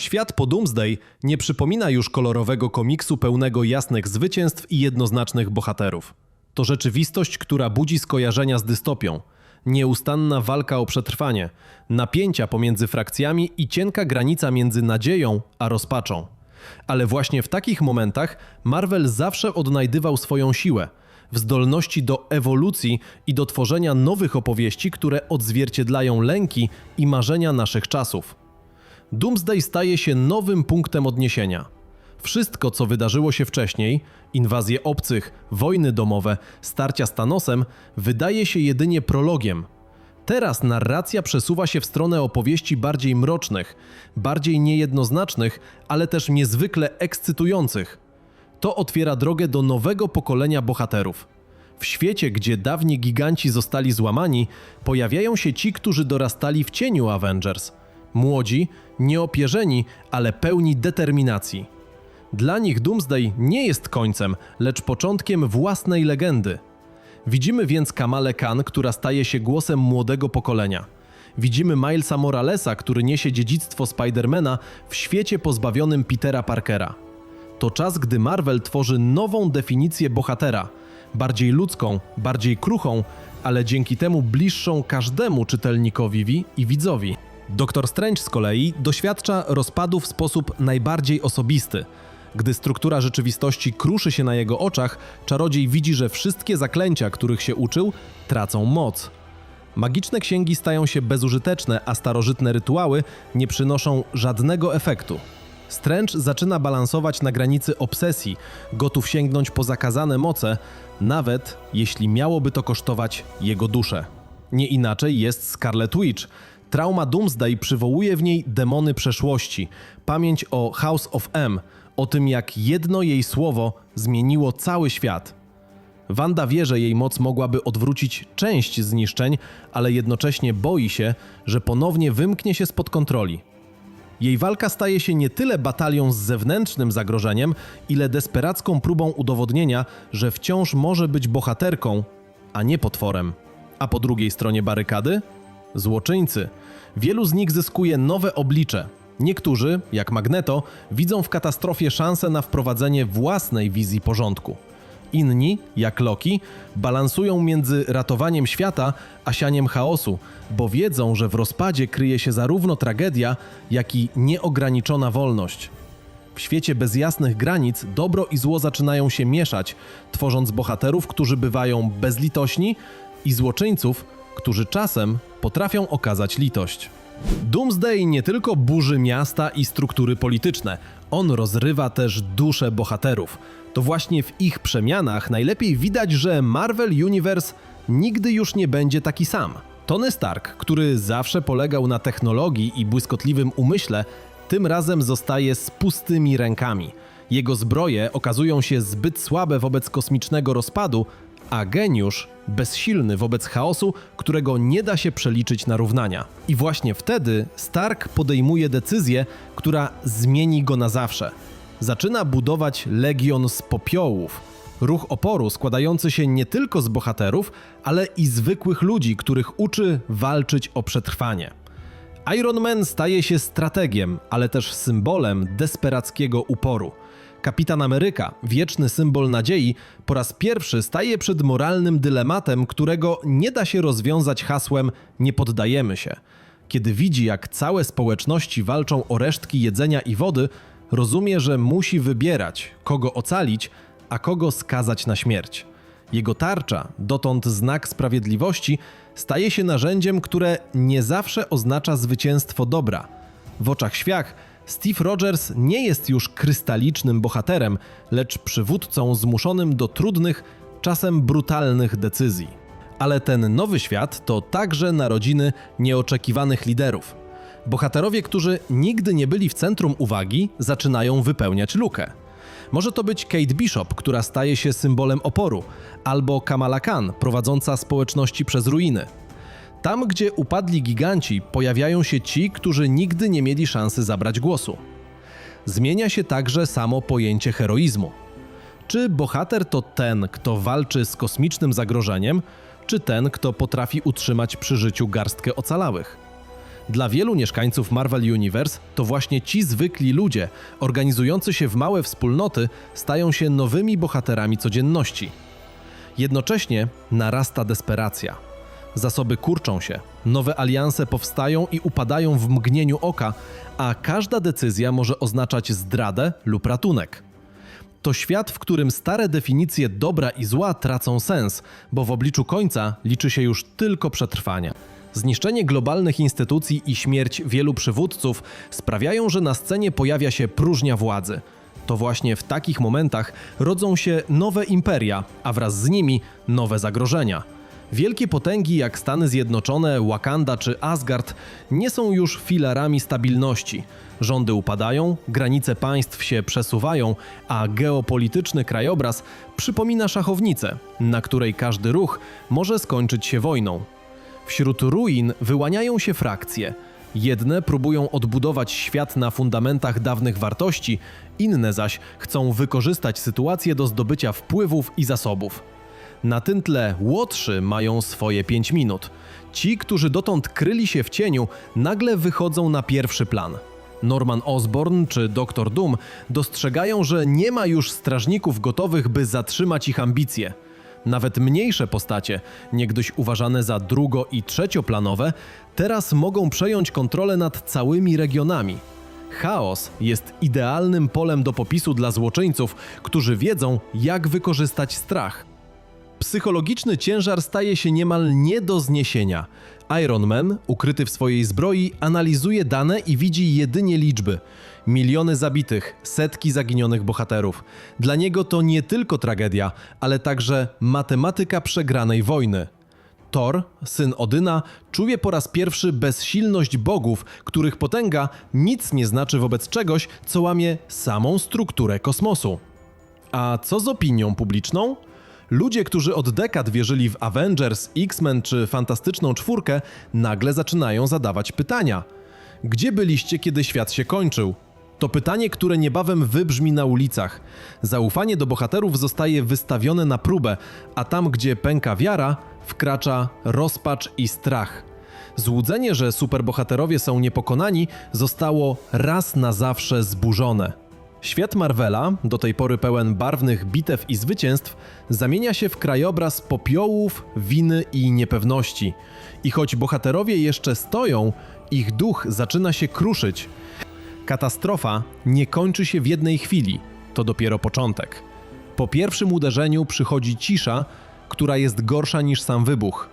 Świat po Doomsday nie przypomina już kolorowego komiksu pełnego jasnych zwycięstw i jednoznacznych bohaterów. To rzeczywistość, która budzi skojarzenia z dystopią. Nieustanna walka o przetrwanie, napięcia pomiędzy frakcjami i cienka granica między nadzieją a rozpaczą. Ale właśnie w takich momentach Marvel zawsze odnajdywał swoją siłę w zdolności do ewolucji i do tworzenia nowych opowieści, które odzwierciedlają lęki i marzenia naszych czasów. Doomsday staje się nowym punktem odniesienia. Wszystko, co wydarzyło się wcześniej inwazje obcych, wojny domowe, starcia z Thanosem wydaje się jedynie prologiem. Teraz narracja przesuwa się w stronę opowieści bardziej mrocznych, bardziej niejednoznacznych, ale też niezwykle ekscytujących. To otwiera drogę do nowego pokolenia bohaterów. W świecie, gdzie dawni giganci zostali złamani, pojawiają się ci, którzy dorastali w cieniu Avengers. Młodzi, nieopierzeni, ale pełni determinacji. Dla nich Doomsday nie jest końcem, lecz początkiem własnej legendy. Widzimy więc Kamale Khan, która staje się głosem młodego pokolenia. Widzimy Milesa Moralesa, który niesie dziedzictwo Spidermana w świecie pozbawionym Petera Parkera. To czas, gdy Marvel tworzy nową definicję bohatera, bardziej ludzką, bardziej kruchą, ale dzięki temu bliższą każdemu czytelnikowi wi- i widzowi. Doktor Strange z kolei doświadcza rozpadu w sposób najbardziej osobisty. Gdy struktura rzeczywistości kruszy się na jego oczach, czarodziej widzi, że wszystkie zaklęcia, których się uczył, tracą moc. Magiczne księgi stają się bezużyteczne, a starożytne rytuały nie przynoszą żadnego efektu. Strange zaczyna balansować na granicy obsesji, gotów sięgnąć po zakazane moce, nawet jeśli miałoby to kosztować jego duszę. Nie inaczej jest Scarlet Witch. Trauma Doomsday przywołuje w niej demony przeszłości, pamięć o House of M, o tym jak jedno jej słowo zmieniło cały świat. Wanda wie, że jej moc mogłaby odwrócić część zniszczeń, ale jednocześnie boi się, że ponownie wymknie się spod kontroli. Jej walka staje się nie tyle batalią z zewnętrznym zagrożeniem, ile desperacką próbą udowodnienia, że wciąż może być bohaterką, a nie potworem. A po drugiej stronie barykady? Złoczyńcy. Wielu z nich zyskuje nowe oblicze. Niektórzy, jak Magneto, widzą w katastrofie szansę na wprowadzenie własnej wizji porządku. Inni, jak Loki, balansują między ratowaniem świata a sianiem chaosu, bo wiedzą, że w rozpadzie kryje się zarówno tragedia, jak i nieograniczona wolność. W świecie bez jasnych granic dobro i zło zaczynają się mieszać, tworząc bohaterów, którzy bywają bezlitośni i złoczyńców, którzy czasem potrafią okazać litość. Doomsday nie tylko burzy miasta i struktury polityczne, on rozrywa też dusze bohaterów. To właśnie w ich przemianach najlepiej widać, że Marvel Universe nigdy już nie będzie taki sam. Tony Stark, który zawsze polegał na technologii i błyskotliwym umyśle, tym razem zostaje z pustymi rękami. Jego zbroje okazują się zbyt słabe wobec kosmicznego rozpadu, a geniusz bezsilny wobec chaosu, którego nie da się przeliczyć na równania. I właśnie wtedy Stark podejmuje decyzję, która zmieni go na zawsze. Zaczyna budować legion z popiołów. Ruch oporu składający się nie tylko z bohaterów, ale i zwykłych ludzi, których uczy walczyć o przetrwanie. Iron Man staje się strategiem, ale też symbolem desperackiego uporu. Kapitan Ameryka, wieczny symbol nadziei, po raz pierwszy staje przed moralnym dylematem, którego nie da się rozwiązać hasłem nie poddajemy się. Kiedy widzi, jak całe społeczności walczą o resztki jedzenia i wody, rozumie, że musi wybierać, kogo ocalić, a kogo skazać na śmierć. Jego tarcza, dotąd znak sprawiedliwości, staje się narzędziem, które nie zawsze oznacza zwycięstwo dobra. W oczach świach Steve Rogers nie jest już krystalicznym bohaterem, lecz przywódcą zmuszonym do trudnych, czasem brutalnych decyzji. Ale ten nowy świat to także narodziny nieoczekiwanych liderów. Bohaterowie, którzy nigdy nie byli w centrum uwagi, zaczynają wypełniać lukę. Może to być Kate Bishop, która staje się symbolem oporu, albo Kamala Khan, prowadząca społeczności przez ruiny. Tam, gdzie upadli giganci, pojawiają się ci, którzy nigdy nie mieli szansy zabrać głosu. Zmienia się także samo pojęcie heroizmu. Czy bohater to ten, kto walczy z kosmicznym zagrożeniem, czy ten, kto potrafi utrzymać przy życiu garstkę ocalałych? Dla wielu mieszkańców Marvel Universe to właśnie ci zwykli ludzie, organizujący się w małe wspólnoty, stają się nowymi bohaterami codzienności. Jednocześnie narasta desperacja. Zasoby kurczą się, nowe alianse powstają i upadają w mgnieniu oka, a każda decyzja może oznaczać zdradę lub ratunek. To świat, w którym stare definicje dobra i zła tracą sens, bo w obliczu końca liczy się już tylko przetrwanie. Zniszczenie globalnych instytucji i śmierć wielu przywódców sprawiają, że na scenie pojawia się próżnia władzy. To właśnie w takich momentach rodzą się nowe imperia, a wraz z nimi nowe zagrożenia. Wielkie potęgi jak Stany Zjednoczone, Wakanda czy Asgard nie są już filarami stabilności. Rządy upadają, granice państw się przesuwają, a geopolityczny krajobraz przypomina szachownicę, na której każdy ruch może skończyć się wojną. Wśród ruin wyłaniają się frakcje. Jedne próbują odbudować świat na fundamentach dawnych wartości, inne zaś chcą wykorzystać sytuację do zdobycia wpływów i zasobów. Na tym tle łotrzy mają swoje 5 minut. Ci, którzy dotąd kryli się w cieniu, nagle wychodzą na pierwszy plan. Norman Osborn czy Doktor Doom dostrzegają, że nie ma już strażników gotowych, by zatrzymać ich ambicje. Nawet mniejsze postacie, niegdyś uważane za drugo- i trzecioplanowe, teraz mogą przejąć kontrolę nad całymi regionami. Chaos jest idealnym polem do popisu dla złoczyńców, którzy wiedzą, jak wykorzystać strach. Psychologiczny ciężar staje się niemal nie do zniesienia. Iron Man, ukryty w swojej zbroi, analizuje dane i widzi jedynie liczby. Miliony zabitych, setki zaginionych bohaterów. Dla niego to nie tylko tragedia, ale także matematyka przegranej wojny. Thor, syn Odyna, czuje po raz pierwszy bezsilność bogów, których potęga nic nie znaczy wobec czegoś, co łamie samą strukturę kosmosu. A co z opinią publiczną? Ludzie, którzy od dekad wierzyli w Avengers, X-Men czy Fantastyczną Czwórkę, nagle zaczynają zadawać pytania. Gdzie byliście, kiedy świat się kończył? To pytanie, które niebawem wybrzmi na ulicach. Zaufanie do bohaterów zostaje wystawione na próbę, a tam, gdzie pęka wiara, wkracza rozpacz i strach. Złudzenie, że superbohaterowie są niepokonani, zostało raz na zawsze zburzone. Świat Marvela, do tej pory pełen barwnych bitew i zwycięstw, zamienia się w krajobraz popiołów, winy i niepewności. I choć bohaterowie jeszcze stoją, ich duch zaczyna się kruszyć. Katastrofa nie kończy się w jednej chwili, to dopiero początek. Po pierwszym uderzeniu przychodzi cisza, która jest gorsza niż sam wybuch.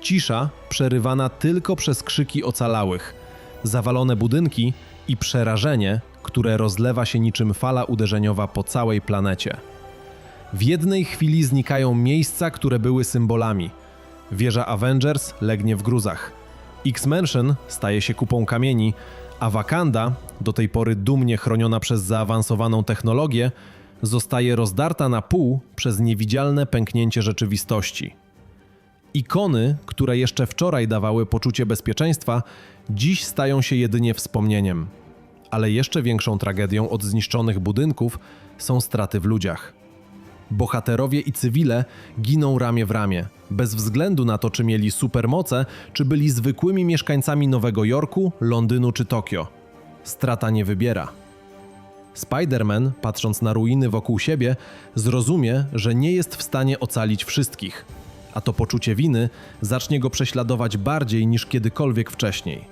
Cisza przerywana tylko przez krzyki ocalałych, zawalone budynki i przerażenie, które rozlewa się niczym fala uderzeniowa po całej planecie. W jednej chwili znikają miejsca, które były symbolami. Wieża Avengers legnie w gruzach. X-Mansion staje się kupą kamieni, a Wakanda, do tej pory dumnie chroniona przez zaawansowaną technologię, zostaje rozdarta na pół przez niewidzialne pęknięcie rzeczywistości. Ikony, które jeszcze wczoraj dawały poczucie bezpieczeństwa, dziś stają się jedynie wspomnieniem. Ale jeszcze większą tragedią od zniszczonych budynków są straty w ludziach. Bohaterowie i cywile giną ramię w ramię, bez względu na to, czy mieli supermoce, czy byli zwykłymi mieszkańcami Nowego Jorku, Londynu czy Tokio. Strata nie wybiera. Spider-Man, patrząc na ruiny wokół siebie, zrozumie, że nie jest w stanie ocalić wszystkich, a to poczucie winy zacznie go prześladować bardziej niż kiedykolwiek wcześniej.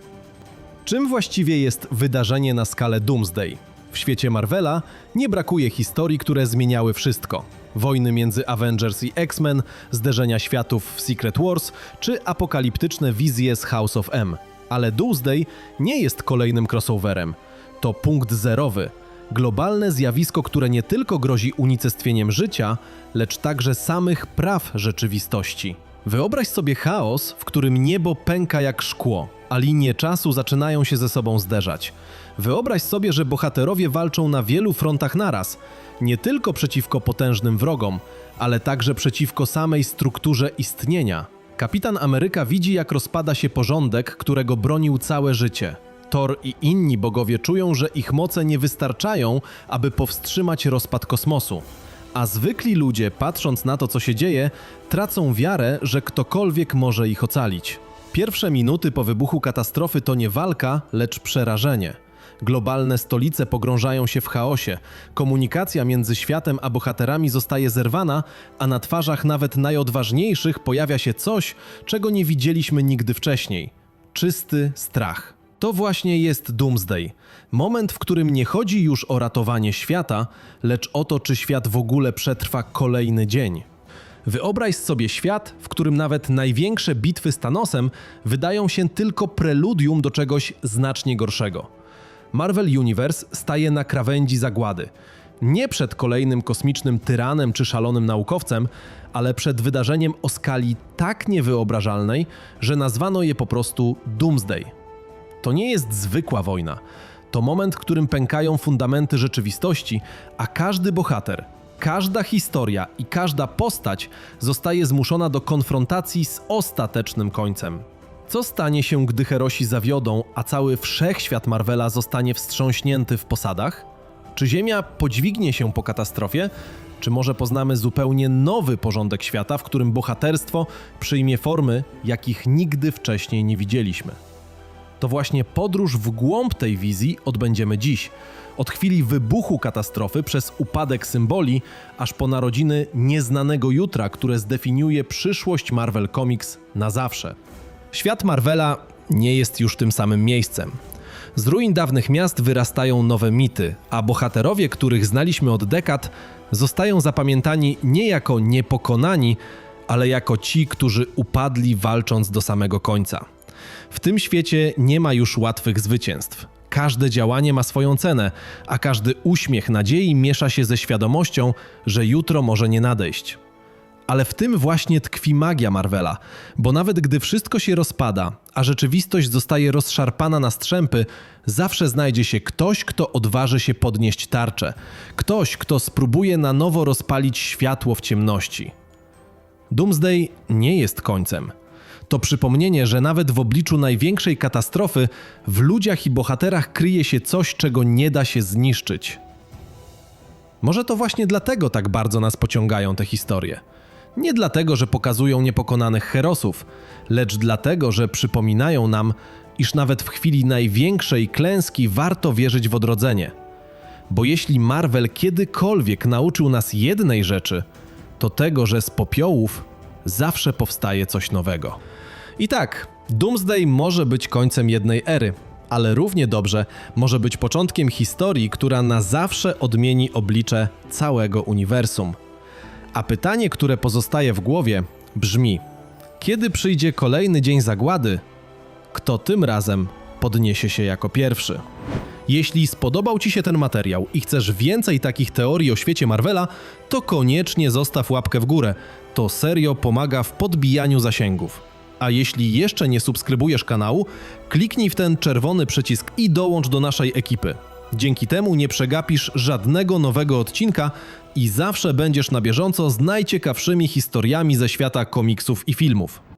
Czym właściwie jest wydarzenie na skalę Doomsday? W świecie Marvela nie brakuje historii, które zmieniały wszystko. Wojny między Avengers i X-Men, zderzenia światów w Secret Wars czy apokaliptyczne wizje z House of M. Ale Doomsday nie jest kolejnym crossoverem. To punkt zerowy. Globalne zjawisko, które nie tylko grozi unicestwieniem życia, lecz także samych praw rzeczywistości. Wyobraź sobie chaos, w którym niebo pęka jak szkło, a linie czasu zaczynają się ze sobą zderzać. Wyobraź sobie, że bohaterowie walczą na wielu frontach naraz, nie tylko przeciwko potężnym wrogom, ale także przeciwko samej strukturze istnienia. Kapitan Ameryka widzi, jak rozpada się porządek, którego bronił całe życie. Thor i inni bogowie czują, że ich moce nie wystarczają, aby powstrzymać rozpad kosmosu. A zwykli ludzie, patrząc na to, co się dzieje, tracą wiarę, że ktokolwiek może ich ocalić. Pierwsze minuty po wybuchu katastrofy to nie walka, lecz przerażenie. Globalne stolice pogrążają się w chaosie, komunikacja między światem a bohaterami zostaje zerwana, a na twarzach nawet najodważniejszych pojawia się coś, czego nie widzieliśmy nigdy wcześniej czysty strach. To właśnie jest Doomsday. Moment, w którym nie chodzi już o ratowanie świata, lecz o to, czy świat w ogóle przetrwa kolejny dzień. Wyobraź sobie świat, w którym nawet największe bitwy z Thanosem wydają się tylko preludium do czegoś znacznie gorszego. Marvel Universe staje na krawędzi zagłady. Nie przed kolejnym kosmicznym tyranem czy szalonym naukowcem, ale przed wydarzeniem o skali tak niewyobrażalnej, że nazwano je po prostu Doomsday. To nie jest zwykła wojna. To moment, w którym pękają fundamenty rzeczywistości, a każdy bohater, każda historia i każda postać zostaje zmuszona do konfrontacji z ostatecznym końcem. Co stanie się, gdy herosi zawiodą, a cały wszechświat Marvela zostanie wstrząśnięty w posadach? Czy Ziemia podźwignie się po katastrofie? Czy może poznamy zupełnie nowy porządek świata, w którym bohaterstwo przyjmie formy, jakich nigdy wcześniej nie widzieliśmy? To właśnie podróż w głąb tej wizji odbędziemy dziś. Od chwili wybuchu katastrofy przez upadek symboli, aż po narodziny nieznanego jutra, które zdefiniuje przyszłość Marvel Comics na zawsze. Świat Marvela nie jest już tym samym miejscem. Z ruin dawnych miast wyrastają nowe mity, a bohaterowie, których znaliśmy od dekad, zostają zapamiętani nie jako niepokonani, ale jako ci, którzy upadli walcząc do samego końca. W tym świecie nie ma już łatwych zwycięstw. Każde działanie ma swoją cenę, a każdy uśmiech nadziei miesza się ze świadomością, że jutro może nie nadejść. Ale w tym właśnie tkwi magia Marvela, bo nawet gdy wszystko się rozpada, a rzeczywistość zostaje rozszarpana na strzępy, zawsze znajdzie się ktoś, kto odważy się podnieść tarczę, ktoś, kto spróbuje na nowo rozpalić światło w ciemności. Doomsday nie jest końcem. To przypomnienie, że nawet w obliczu największej katastrofy w ludziach i bohaterach kryje się coś, czego nie da się zniszczyć. Może to właśnie dlatego tak bardzo nas pociągają te historie. Nie dlatego, że pokazują niepokonanych herosów, lecz dlatego, że przypominają nam, iż nawet w chwili największej klęski warto wierzyć w odrodzenie. Bo jeśli Marvel kiedykolwiek nauczył nas jednej rzeczy, to tego, że z popiołów zawsze powstaje coś nowego. I tak, Doomsday może być końcem jednej ery, ale równie dobrze może być początkiem historii, która na zawsze odmieni oblicze całego uniwersum. A pytanie, które pozostaje w głowie, brzmi: kiedy przyjdzie kolejny dzień zagłady, kto tym razem podniesie się jako pierwszy? Jeśli spodobał Ci się ten materiał i chcesz więcej takich teorii o świecie Marvela, to koniecznie zostaw łapkę w górę. To serio pomaga w podbijaniu zasięgów. A jeśli jeszcze nie subskrybujesz kanału, kliknij w ten czerwony przycisk i dołącz do naszej ekipy. Dzięki temu nie przegapisz żadnego nowego odcinka i zawsze będziesz na bieżąco z najciekawszymi historiami ze świata komiksów i filmów.